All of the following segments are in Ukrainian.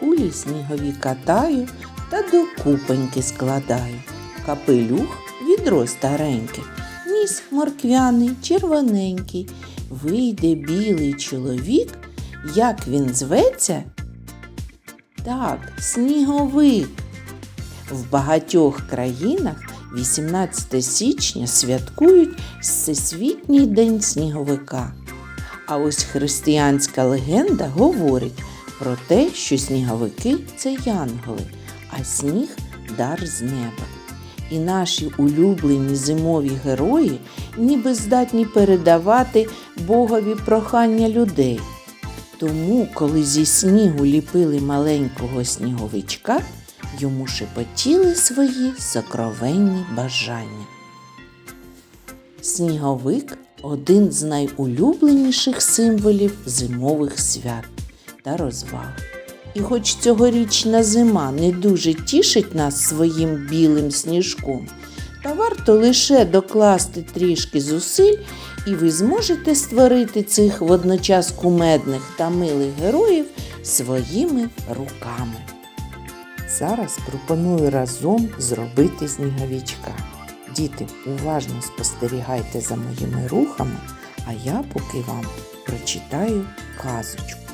кулі снігові катаю та до купоньки складаю. Капелюх відро стареньке, ніс морквяний, червоненький. Вийде білий чоловік, як він зветься? Так, сніговик. В багатьох країнах 18 січня святкують Всесвітній день сніговика. А ось християнська легенда говорить про те, що сніговики це янголи, а сніг дар з неба. І наші улюблені зимові герої ніби здатні передавати Богові прохання людей. Тому, коли зі снігу ліпили маленького сніговичка, йому шепотіли свої сокровенні бажання. Сніговик один з найулюбленіших символів зимових свят та розваг. І хоч цьогорічна зима не дуже тішить нас своїм білим сніжком, та варто лише докласти трішки зусиль, і ви зможете створити цих водночас кумедних та милих героїв своїми руками. Зараз пропоную разом зробити сніговичка. Діти, уважно спостерігайте за моїми рухами, а я поки вам прочитаю казочку.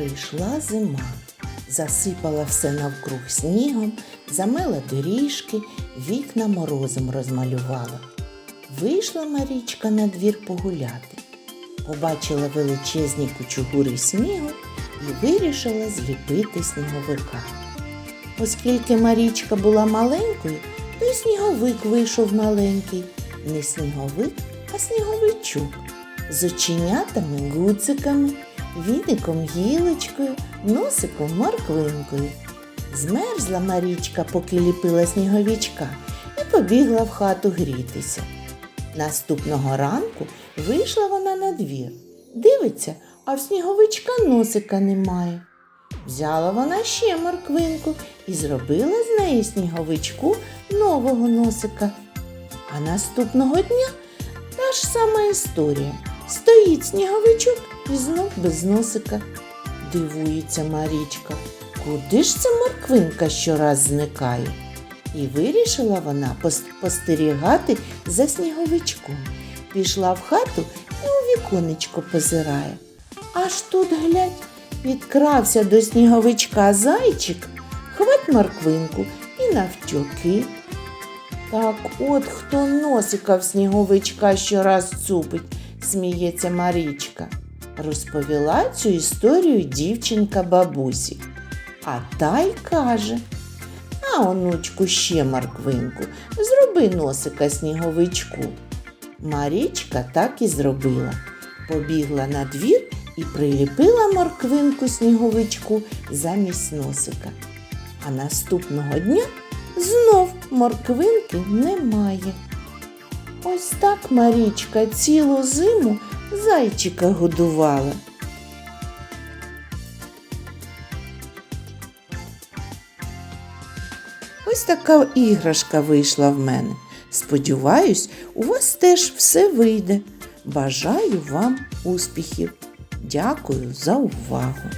Прийшла зима, засипала все навкруг снігом, замила доріжки, вікна морозом розмалювала. Вийшла Марічка на двір погуляти, побачила величезні кучугури снігу і вирішила зліпити сніговика. Оскільки Марічка була маленькою, то й сніговик вийшов маленький. Не сніговик, а сніговичок. З оченятами гуциками, віником гілочкою, носиком морквинкою. Змерзла Марічка, поки ліпила сніговичка, і побігла в хату грітися. Наступного ранку вийшла вона на двір. Дивиться, а в сніговичка носика немає. Взяла вона ще морквинку і зробила з неї сніговичку нового носика. А наступного дня та ж сама історія. Стоїть сніговичок і знов без носика. Дивується Марічка, куди ж ця морквинка щораз зникає? І вирішила вона пос- спостерігати за сніговичком. Пішла в хату і у віконечко позирає. Аж тут глядь, підкрався до сніговичка зайчик, хвать морквинку і навтьоки. Так от хто носика в сніговичка щораз цупить, сміється Марічка. Розповіла цю історію дівчинка бабусі. А та й каже: А, онучку, ще морквинку, зроби носика сніговичку. Марічка так і зробила. Побігла на двір і приліпила морквинку сніговичку замість носика. А наступного дня знов морквинки немає. Ось так Марічка цілу зиму зайчика годувала. Ось така іграшка вийшла в мене. Сподіваюсь, у вас теж все вийде. Бажаю вам успіхів. Дякую за увагу!